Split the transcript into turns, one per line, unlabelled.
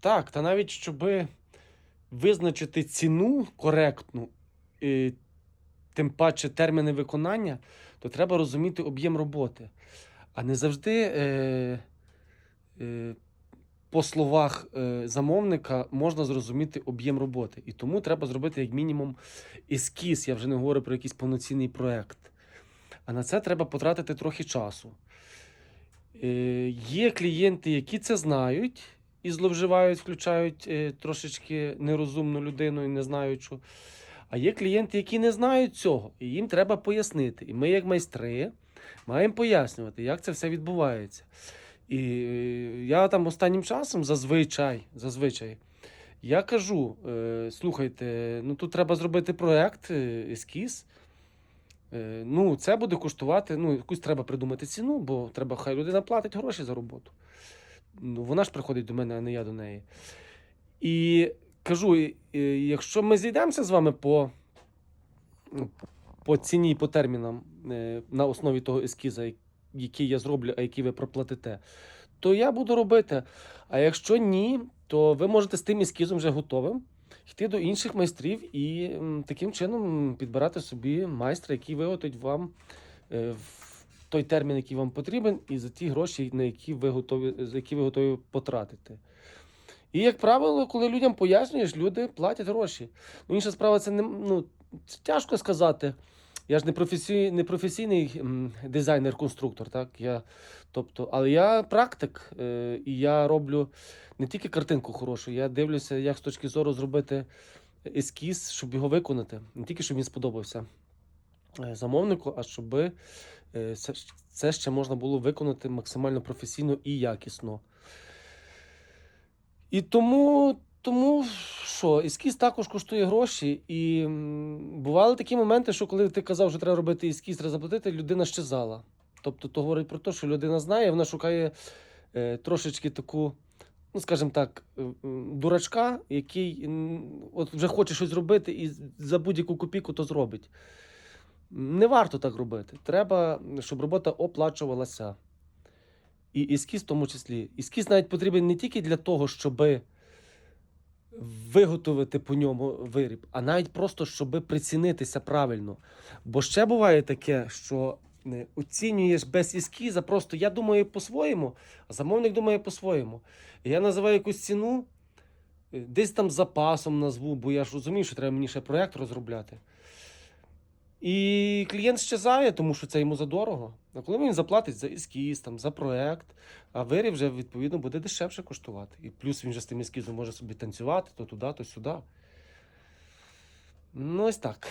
Так, та навіть щоб визначити ціну коректну, і тим паче терміни виконання, то треба розуміти об'єм роботи. А не завжди е, е, по словах е, замовника можна зрозуміти об'єм роботи. І тому треба зробити як мінімум ескіз. Я вже не говорю про якийсь повноцінний проєкт. А на це треба потратити трохи часу. Е, є клієнти, які це знають і зловживають, включають е, трошечки нерозумну людину і не знаючу. А є клієнти, які не знають цього, і їм треба пояснити. І ми, як майстри, маємо пояснювати, як це все відбувається. І е, я там останнім часом зазвичай, зазвичай я кажу: е, слухайте, ну тут треба зробити проект, ескіз. Ну, це буде коштувати, ну, якусь треба придумати ціну, бо треба, хай людина платить гроші за роботу. Ну, вона ж приходить до мене, а не я до неї. І кажу: і- і якщо ми зійдемося з вами по, по ціні, по термінам е, на основі того ескіза, який я зроблю, а який ви проплатите, то я буду робити. А якщо ні, то ви можете з тим ескізом вже готовим йти до інших майстрів і таким чином підбирати собі майстра, який виготовить вам е, в той термін, який вам потрібен, і за ті гроші, на які ви готові, які ви готові потратити. І, як правило, коли людям пояснюєш, люди платять гроші. Ну, інша справа, це не ну, це тяжко сказати. Я ж не професійний, не професійний дизайнер-конструктор, так? Я, тобто, але я практик, е, і я роблю не тільки картинку хорошу, я дивлюся, як з точки зору зробити ескіз, щоб його виконати. Не тільки щоб він сподобався е, замовнику, а щоб це, це ще можна було виконати максимально професійно і якісно. І тому, тому що, ескіз також коштує гроші. І бували такі моменти, що коли ти казав, що треба робити ескіз, треба заплатити, людина щезала. Тобто, то говорить про те, що людина знає, вона шукає е, трошечки таку, ну скажімо так, е, дурачка, який м, от вже хоче щось зробити і за будь-яку копійку то зробить. Не варто так робити. Треба, щоб робота оплачувалася. І ескіз в тому числі. Ескіз навіть потрібен не тільки для того, щоб виготовити по ньому виріб, а навіть просто, щоб прицінитися правильно. Бо ще буває таке, що е, оцінюєш без ескіза, просто я думаю по-своєму, а замовник думає по-своєму. Я називаю якусь ціну, е, десь там запасом назву, бо я ж розумію, що треба мені ще проєкт розробляти. І клієнт щезає, тому що це йому задорого. А коли він заплатить за ескіз, там, за проект, а виріб вже відповідно буде дешевше коштувати. І плюс він же з тим ескізом може собі танцювати то туди, то сюди. Ну, ось так.